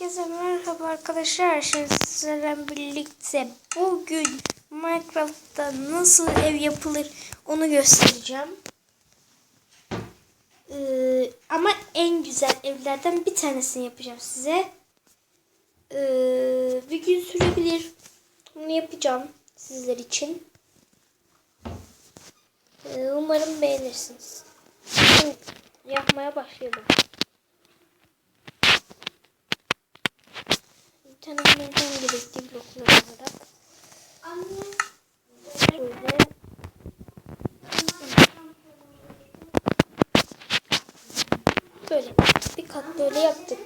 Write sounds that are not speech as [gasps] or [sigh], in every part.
Herkese merhaba arkadaşlar. Şimdi sizlerle birlikte bugün Minecraft'ta nasıl ev yapılır onu göstereceğim. Ee, ama en güzel evlerden bir tanesini yapacağım size. Ee, bir gün sürebilir. Bunu yapacağım sizler için. Ee, umarım beğenirsiniz. Şimdi yapmaya başlayalım. Bir tane bunlardan gerekli bloklar olarak. Şöyle. Böyle bir kat böyle yaptık.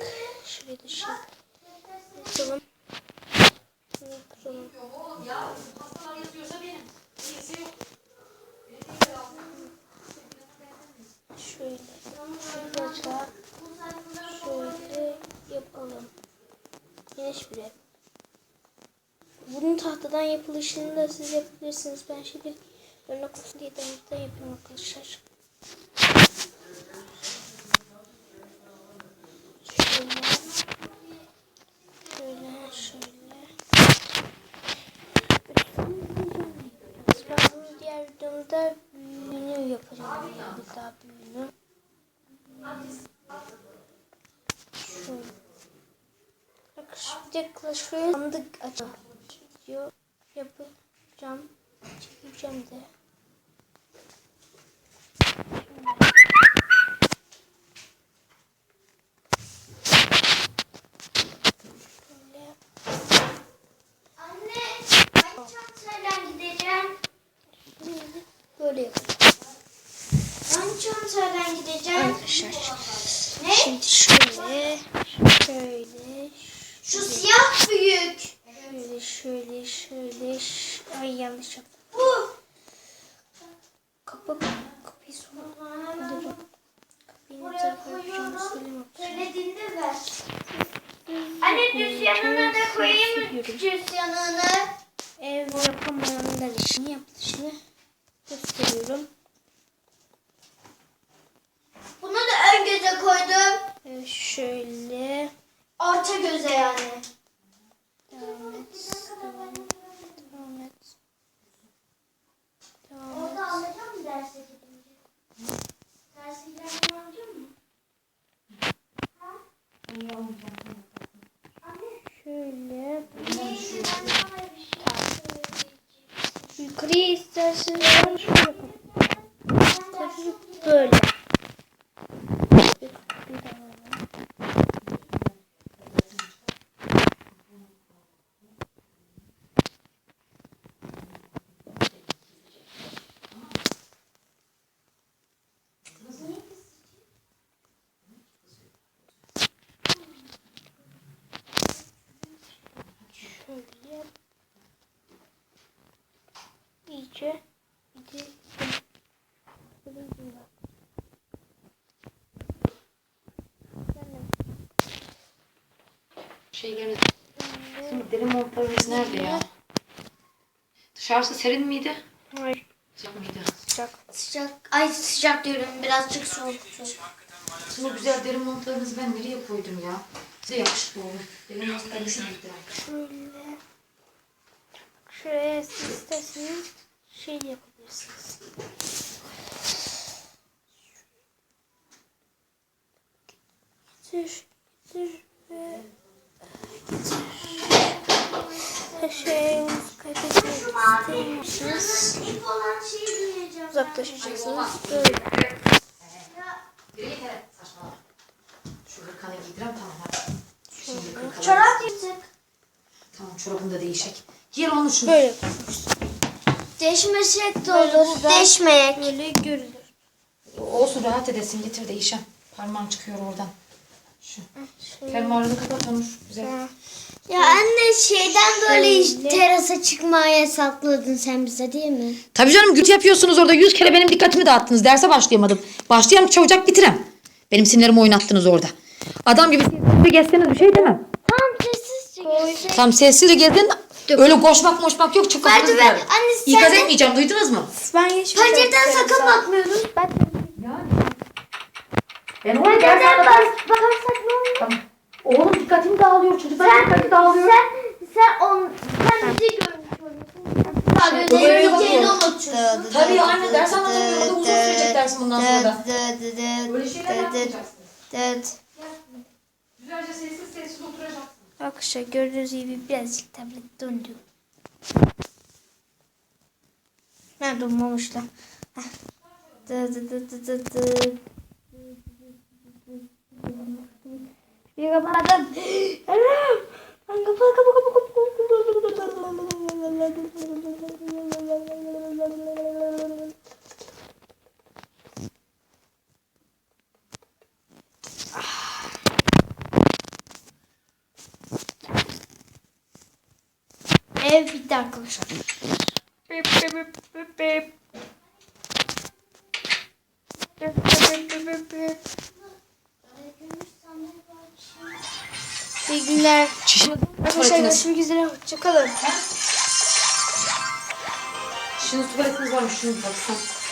Şurayı da. Yapalım. Şunu kıralım. Şöyle. Şuraca şöyle yapalım. Geniş bir ev. Tahtadan yapılışını da siz yapabilirsiniz. Ben şimdi örnek olsun diye demirden yapıyorum arkadaşlar. Videomda büyüğünü yapacağım. Bir daha büyüğünü. Şöyle. Bak şimdi Clash Royale sandık açacağım. Video yapacağım. Çekeceğim de. Şöyle. Anne, ben çantayla gideceğim. Şimdi Böyle yapalım. Ben çantayla gideceğim. Arkadaşlar. Ne? Şimdi şöyle. Şöyle. Şu siyah büyük. Şöyle şöyle şöyle. ş- Ay yanlış yaptım. Bu. Kapı kapıyı sonlandırın. Kapıyı ne Buraya tarafa yapacağımı koyuyorum. söylemek Söylediğinde ver. Anne düz yanına da düz yanına? Ev yapamayanlar için yapılışını gösteriyorum. Bunu da ön göze koydum. Ee, şöyle Orta göze yani. devam et. Devam et. Devam et. Devam et. Derse gidince? Derse giderken? Ha? Anne, Şöyle yapalım. Tabii böyle. 3, 2, 1. Şeylerin... Deri montlarımız nerede ya? Dışarısı serin miydi? Hayır. Sıcak mıydı? Sıcak. Sıcak. Ay sıcak diyorum. Birazcık soğuk. Şimdi güzel deri montlarımızı ben nereye koydum ya? Size yakışıklı oldu. Deri montlarımızı bitti. Şey Şöyle. Şuraya siz şey yapabilirsiniz. Getir, getir ve getir. Her şeyi kaybetmek istemiyorsanız uzaklaşacaksınız. Böyle. Şimdi. Çorap yırtık. Tamam çorabını da değişik. Giyer onu şunu. Böyle yapıyoruz. Değişmesek de olur. Değişmeyek. Böyle görülür. Olsun rahat edesin getir değişen. Parmağım çıkıyor oradan. Şu. Şöyle. Fermuarını kapat onu şu güzel. Ha. Ya anne şeyden böyle Şöyle. terasa çıkmaya sakladın sen bize değil mi? Tabii canım gürültü yapıyorsunuz orada. Yüz kere benim dikkatimi dağıttınız. Derse başlayamadım. Başlayalım çabucak bitirem. Benim sinirlerimi oynattınız orada. Adam gibi sessizce gezseniz bir şey demem. Tamam sessizce gitsin. Tam sessizce gezin. Öyle koşmak moşmak yok. Çok Merdiven, anne sen İkaz de- etmeyeceğim. Duydunuz mu? Ben Pencereden sakın bakmıyoruz. Ben oraya Neden bak bakarsak ne olur? Tamam. Oğlum dikkatim dağılıyor. Çocuklar Sen, dikkati dağılıyor. sen, sen, on, sen bizi görmüş oluyorsun. Şey, bakıyor. unutuyorsun. Tabii anne ders anlatamıyorum. O da uzun sürecek dersin bundan sonra da. Böyle şeyler yapmayacaksın. Güzelce sessiz sessiz oturacaksın. Arkadaşlar gördüğünüz gibi birazcık tablet döndü. Ha durmamışlar. Heh. Dı dı. Bir kapadım. [gasps] Anam. Lan kapı kapı kapı kapı. Ev bitti arkadaşlar. Bip bip bip bip bip. Bip bip bip bip bip. İyi günler. Çişin Arkadaşlar görüşmek üzere. Hoşçakalın. Çişiniz tuvaletiniz varmış. Şunu baksana.